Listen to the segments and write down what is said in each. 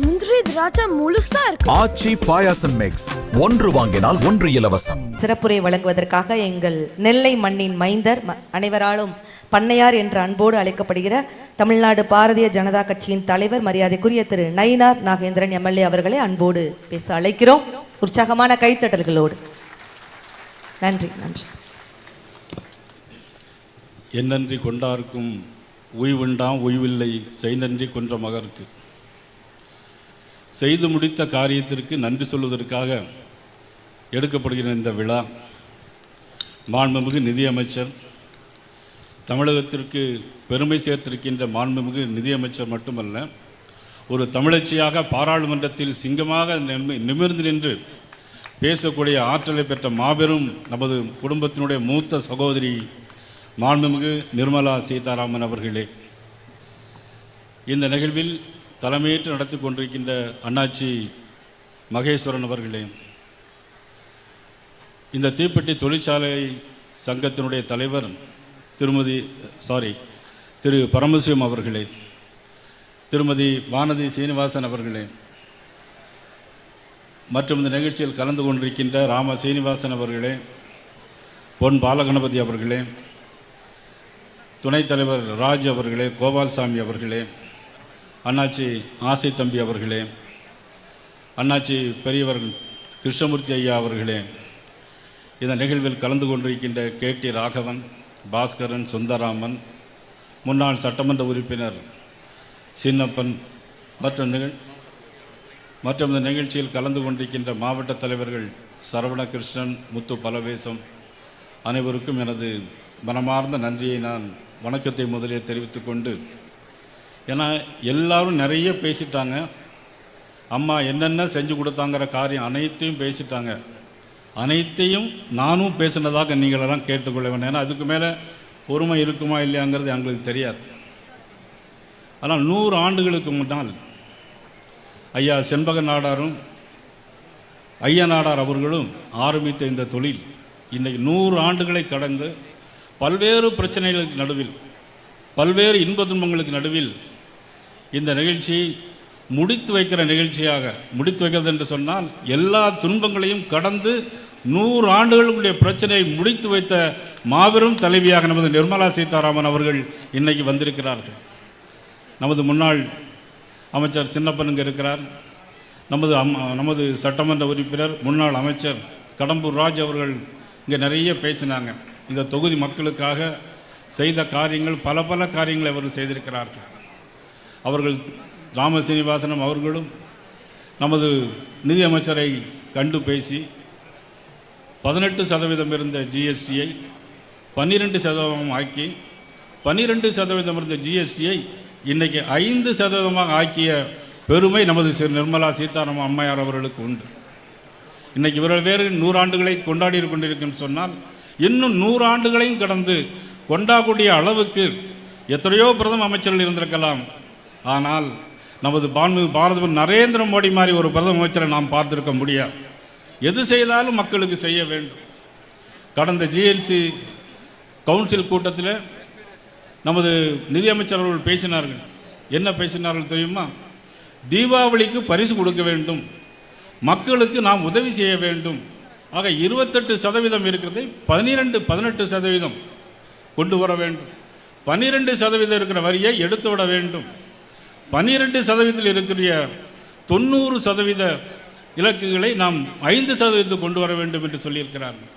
முந்திரி திராட்சை முழுசா இருக்கு. ஆச்சி பாயாசம் மிக்ஸ் ஒன்று வாங்கினால் ஒன்று இலவசம். சிறப்புரை வழங்குவதற்காக எங்கள் நெல்லை மண்ணின் மைந்தர் ம- அனைவராலும் பண்ணையார் என்ற அன்போடு அழைக்கப்படுகிற தமிழ்நாடு பாரதிய ஜனதா கட்சியின் தலைவர் மரியாதைக்குரிய திரு நயினார் நாகேந்திரன் எம்எல்ஏ அவர்களை அன்போடு பேச அழைக்கிறோம். உற்சாகமான கைத்தட்டல்களோடு. நன்றி நன்றி. என்னன்றி கொண்டார்க்கும் உய்வுண்டாம் உய்வில்லை செய்நன்றி கொன்ற மகருக்கு. செய்து முடித்த காரியத்திற்கு நன்றி சொல்வதற்காக எடுக்கப்படுகிற இந்த விழா மாண்புமிகு நிதியமைச்சர் தமிழகத்திற்கு பெருமை சேர்த்திருக்கின்ற மாண்புமிகு நிதியமைச்சர் மட்டுமல்ல ஒரு தமிழச்சியாக பாராளுமன்றத்தில் சிங்கமாக நிமி- நிமிர்ந்து நின்று பேசக்கூடிய ஆற்றலை பெற்ற மாபெரும் நமது குடும்பத்தினுடைய மூத்த சகோதரி மாண்புமிகு நிர்மலா சீதாராமன் அவர்களே இந்த நிகழ்வில் தலைமையேற்று நடத்தி கொண்டிருக்கின்ற அண்ணாச்சி மகேஸ்வரன் அவர்களே இந்த தீப்பெட்டி தொழிற்சாலை சங்கத்தினுடைய தலைவர் திருமதி சாரி திரு பரமசிவம் அவர்களே திருமதி வானதி சீனிவாசன் அவர்களே மற்றும் இந்த நிகழ்ச்சியில் கலந்து கொண்டிருக்கின்ற ராம சீனிவாசன் அவர்களே பொன் பாலகணபதி அவர்களே துணைத் தலைவர் ராஜ் அவர்களே கோபால்சாமி அவர்களே அண்ணாச்சி ஆசை தம்பி அவர்களே அண்ணாச்சி பெரியவர் கிருஷ்ணமூர்த்தி ஐயா அவர்களே இந்த நிகழ்வில் கலந்து கொண்டிருக்கின்ற கே டி ராகவன் பாஸ்கரன் சுந்தராமன் முன்னாள் சட்டமன்ற உறுப்பினர் சின்னப்பன் மற்றும் நிகழ் மற்றும் இந்த நிகழ்ச்சியில் கலந்து கொண்டிருக்கின்ற மாவட்ட தலைவர்கள் சரவணகிருஷ்ணன் முத்து பலவேசம் அனைவருக்கும் எனது மனமார்ந்த நன்றியை நான் வணக்கத்தை முதலே தெரிவித்துக்கொண்டு ஏன்னா எல்லாரும் நிறைய பேசிட்டாங்க. அம்மா என்னென்ன செஞ்சு கொடுத்தாங்கிற காரியம் அனைத்தையும் பேசிட்டாங்க. அனைத்தையும் நானும் பேசினதாக நீங்களெல்லாம் கேட்டுக்கொள்ள வேண்டும். ஏன்னா அதுக்கு மேலே பொறுமை இருக்குமா இல்லையாங்கிறது எங்களுக்கு தெரியாது. ஆனால் நூறு ஆண்டுகளுக்கு முன்னால் ஐயா செண்பக நாடாரும் ஐயா நாடார் அவர்களும் ஆரம்பித்த இந்த தொழில் இன்றைக்கு நூறு ஆண்டுகளை கடந்து பல்வேறு பிரச்சனைகளுக்கு நடுவில் பல்வேறு இன்ப துன்பங்களுக்கு நடுவில் இந்த நிகழ்ச்சி முடித்து வைக்கிற நிகழ்ச்சியாக முடித்து வைக்கிறது என்று சொன்னால் எல்லா துன்பங்களையும் கடந்து நூறு ஆண்டுகளுடைய பிரச்சனையை முடித்து வைத்த மாபெரும் தலைவியாக நமது நிர்மலா சீதாராமன் அவர்கள் இன்னைக்கு வந்திருக்கிறார்கள். நமது முன்னாள் அமைச்சர் சின்னப்பன் இங்கே இருக்கிறார். நமது அம் நமது சட்டமன்ற உறுப்பினர் முன்னாள் அமைச்சர் கடம்பூர் ராஜ் அவர்கள் இங்கே நிறைய பேசினாங்க. இந்த தொகுதி மக்களுக்காக செய்த காரியங்கள் பல பல காரியங்களை அவர்கள் செய்திருக்கிறார்கள். அவர்கள் ராம சீனிவாசனம் அவர்களும் நமது நிதியமைச்சரை கண்டு பேசி பதினெட்டு சதவீதம் இருந்த ஜிஎஸ்டியை பன்னிரெண்டு சதவீதம் ஆக்கி பன்னிரெண்டு சதவீதம் இருந்த ஜிஎஸ்டியை இன்றைக்கி ஐந்து சதவீதமாக ஆக்கிய பெருமை நமது சிறு நிர்மலா சீதாராமன் அம்மையார் அவர்களுக்கு உண்டு. இன்றைக்கி இவர்கள் வேறு நூறாண்டுகளை கொண்டாடி கொண்டிருக்குன்னு சொன்னால் இன்னும் நூறாண்டுகளையும் கடந்து கொண்டாடக்கூடிய அளவுக்கு எத்தனையோ பிரதம அமைச்சர்கள் இருந்திருக்கலாம். ஆனால் நமது பான்மு பாரத நரேந்திர மோடி மாதிரி ஒரு பிரதம அமைச்சரை நாம் பார்த்துருக்க முடியாது எது செய்தாலும் மக்களுக்கு செய்ய வேண்டும். கடந்த ஜிஎன்சி கவுன்சில் கூட்டத்தில் நமது நிதியமைச்சர் அவர்கள் பேசினார்கள். என்ன பேசினார்கள் தெரியுமா? தீபாவளிக்கு பரிசு கொடுக்க வேண்டும். மக்களுக்கு நாம் உதவி செய்ய வேண்டும். ஆக இருபத்தெட்டு சதவீதம் இருக்கிறதை பதினிரெண்டு பதினெட்டு சதவீதம் கொண்டு வர வேண்டும். பன்னிரெண்டு சதவீதம் இருக்கிற வரியை எடுத்து விட வேண்டும். பன்னிரெண்டு சதவீதத்தில் இருக்கிற தொண்ணூறு சதவீத இலக்குகளை நாம் ஐந்து சதவீதத்துக்கு கொண்டு வர வேண்டும் என்று சொல்லியிருக்கிறார்கள்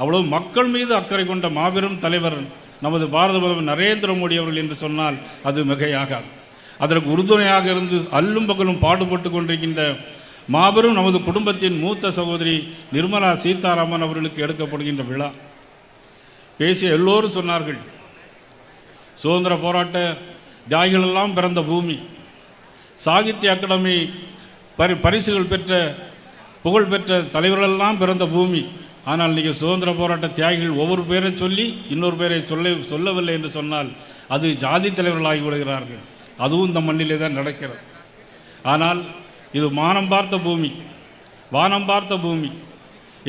அவ்வளவு மக்கள் மீது அக்கறை கொண்ட மாபெரும் தலைவர் நமது பாரத பிரதமர் நரேந்திர மோடி அவர்கள் என்று சொன்னால் அது மிகையாகாது. அதற்கு உறுதுணையாக இருந்து அல்லும் பகலும் பாடுபட்டு கொண்டிருக்கின்ற மாபெரும் நமது குடும்பத்தின் மூத்த சகோதரி நிர்மலா சீதாராமன் அவர்களுக்கு எடுக்கப்படுகின்ற விழா. பேசிய எல்லோரும் சொன்னார்கள் சுதந்திர போராட்ட தியாகிகளெல்லாம் பிறந்த பூமி. சாகித்ய அகாடமி பரி பரிசுகள் பெற்ற புகழ்பெற்ற தலைவர்களெல்லாம் பிறந்த பூமி. ஆனால் இன்றைக்கி சுதந்திர போராட்ட தியாகிகள் ஒவ்வொரு பேரை சொல்லி இன்னொரு பேரை சொல்ல சொல்லவில்லை என்று சொன்னால் அது ஜாதி தலைவர்களாகி விடுகிறார்கள். அதுவும் இந்த மண்ணிலே தான் நடக்கிறது. ஆனால் இது மானம் பார்த்த பூமி. வானம் பார்த்த பூமி.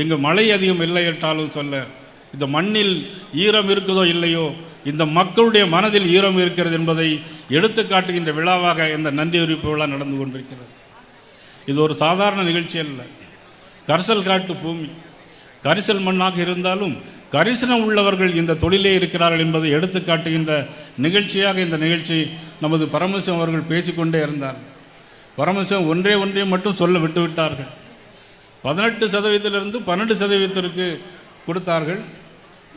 இங்கு மழை அதிகம் இல்லை என்றாலும் சொல்ல இந்த மண்ணில் ஈரம் இருக்குதோ இல்லையோ இந்த மக்களுடைய மனதில் ஈரம் இருக்கிறது என்பதை எடுத்து காட்டுகின்ற விழாவாக இந்த நன்றி அறிவிப்பு விழா நடந்து கொண்டிருக்கிறது. இது ஒரு சாதாரண நிகழ்ச்சி அல்ல. கரிசல் காட்டு பூமி. கரிசல் மண்ணாக இருந்தாலும் கரிசனம் உள்ளவர்கள் இந்த தொழிலே இருக்கிறார்கள் என்பதை எடுத்து காட்டுகின்ற நிகழ்ச்சியாக இந்த நிகழ்ச்சி நமது பரமசிவம் அவர்கள் பேசிக்கொண்டே இருந்தார். பரமசிவம் ஒன்றே ஒன்றே மட்டும் சொல்ல விட்டுவிட்டார்கள். பதினெட்டு சதவீதத்திலிருந்து பன்னெண்டு சதவீதத்திற்கு கொடுத்தார்கள்.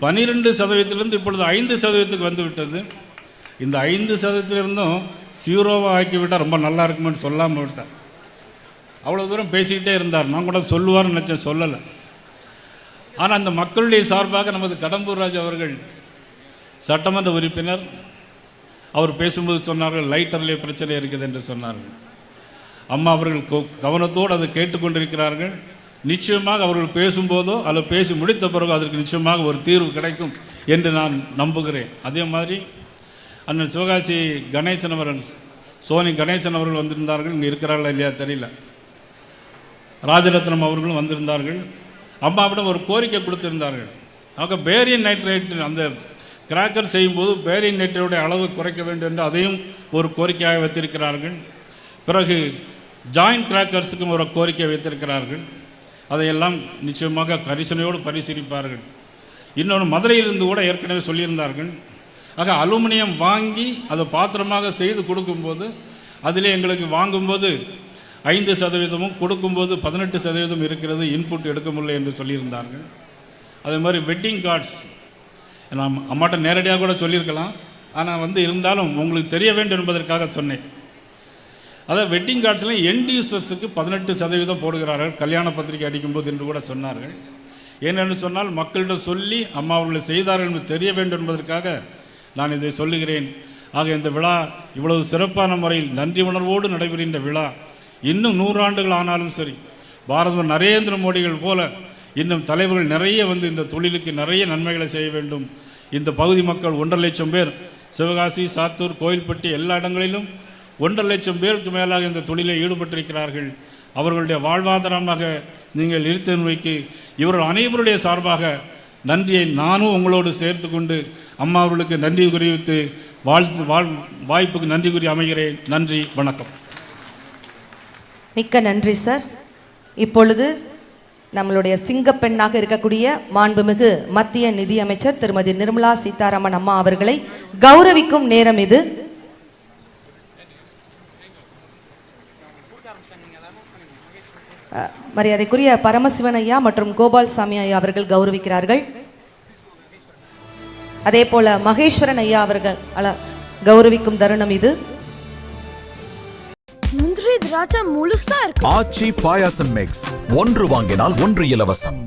பன்னிரெண்டு சதவீதத்திலிருந்து இப்பொழுது ஐந்து சதவீதத்துக்கு வந்து விட்டது. இந்த ஐந்து சதவீதத்திலிருந்தும் ஜீரோவாக ஆக்கி விட்டால் ரொம்ப நல்லா இருக்குமென்னு சொல்லாமல் விட்டார். அவ்வளோ தூரம் பேசிக்கிட்டே இருந்தார். நான் கூட சொல்லுவார்னு நினச்சேன் சொல்லலை. ஆனால் அந்த மக்களுடைய சார்பாக நமது கடம்பூர் ராஜ் அவர்கள் சட்டமன்ற உறுப்பினர். அவர் பேசும்போது சொன்னார்கள் லைட்டர்லேயே பிரச்சனை இருக்குது என்று சொன்னார்கள். அம்மா அவர்கள் கவனத்தோடு அதை கேட்டுக்கொண்டிருக்கிறார்கள். நிச்சயமாக அவர்கள் பேசும்போதோ அல்லது பேசி முடித்த பிறகு அதற்கு நிச்சயமாக ஒரு தீர்வு கிடைக்கும் என்று நான் நம்புகிறேன். அதே மாதிரி அண்ணன் சிவகாசி கணேசன் அவர்கள் சோனி கணேசன் அவர்கள் வந்திருந்தார்கள். இங்கே இருக்கிறார்களா இல்லையா தெரியல. ராஜரத்னம் அவர்களும் வந்திருந்தார்கள். அம்மாவிடம் ஒரு கோரிக்கை கொடுத்திருந்தார்கள். அவங்க பேரியன் நைட்ரேட் அந்த கிராக்கர் செய்யும்போது பேரியன் நைட்ரேட்டுடைய அளவு குறைக்க வேண்டும் என்று அதையும் ஒரு கோரிக்கையாக வைத்திருக்கிறார்கள். பிறகு ஜாயின்ட் கிராக்கர்ஸுக்கும் ஒரு கோரிக்கை வைத்திருக்கிறார்கள். அதையெல்லாம் நிச்சயமாக கரிசனையோடு பரிசீலிப்பார்கள். இன்னொன்று மதுரையிலிருந்து கூட ஏற்கனவே சொல்லியிருந்தார்கள். ஆக அலுமினியம் வாங்கி அதை பாத்திரமாக செய்து கொடுக்கும்போது அதிலே எங்களுக்கு வாங்கும்போது ஐந்து சதவீதமும் கொடுக்கும்போது பதினெட்டு சதவீதம் இருக்கிறது இன்புட் எடுக்க முடியல என்று சொல்லியிருந்தார்கள். அதே மாதிரி வெட்டிங் கார்ட்ஸ் நான் அம்மாட்ட நேரடியாக கூட சொல்லியிருக்கலாம். ஆனால் வந்து இருந்தாலும் உங்களுக்கு தெரிய வேண்டும் என்பதற்காக சொன்னேன். அதாவது வெட்டிங் கார்ட்ஸில் எண்ட் யூசர்ஸுக்கு பதினெட்டு சதவீதம் போடுகிறார்கள். கல்யாண பத்திரிகை அடிக்கும்போது என்று கூட சொன்னார்கள். ஏனென்று சொன்னால் மக்களிடம் சொல்லி அம்மா அவர்களை செய்தார்கள் என்று தெரிய வேண்டும் என்பதற்காக நான் இதை சொல்லுகிறேன். ஆக இந்த விழா இவ்வளவு சிறப்பான முறையில் நன்றி உணர்வோடு நடைபெறுகின்ற விழா. இன்னும் நூறாண்டுகள் ஆனாலும் சரி பாரத நரேந்திர மோடிகள் போல இன்னும் தலைவர்கள் நிறைய வந்து இந்த தொழிலுக்கு நிறைய நன்மைகளை செய்ய வேண்டும். இந்த பகுதி மக்கள் ஒன்றரை லட்சம் பேர். சிவகாசி சாத்தூர் கோயில்பட்டி எல்லா இடங்களிலும் ஒன்றரை லட்சம் பேருக்கு மேலாக இந்த தொழிலில் ஈடுபட்டிருக்கிறார்கள். அவர்களுடைய வாழ்வாதாரமாக நீங்கள் இருத்தன்மைக்கு இவர்கள் அனைவருடைய சார்பாக நன்றியை நானும் உங்களோடு சேர்த்து கொண்டு அம்மா அவர்களுக்கு நன்றி குறிவித்து வாழ்த்து வாழ் வாய்ப்புக்கு நன்றி கூறி அமைகிறேன். நன்றி வணக்கம். மிக்க நன்றி சார். இப்பொழுது நம்மளுடைய சிங்கப்பெண்ணாக இருக்கக்கூடிய மாண்புமிகு மத்திய நிதியமைச்சர் திருமதி நிர்மலா சீதாராமன் அம்மா அவர்களை கௌரவிக்கும் நேரம் இது. மரியாதைக்குரிய பரமசிவன் ஐயா மற்றும் கோபால் சாமி ஐயா அவர்கள் கௌரவிக்கிறார்கள். அதே போல மகேஸ்வரன் ஐயா அவர்கள் அல கௌரவிக்கும் தருணம் இது. முந்திரி திராட்சை முழுசா இருக்கு. ஆச்சி பாயாசம் மிக்ஸ் ஒன்று வாங்கினால் ஒன்று இலவசம்.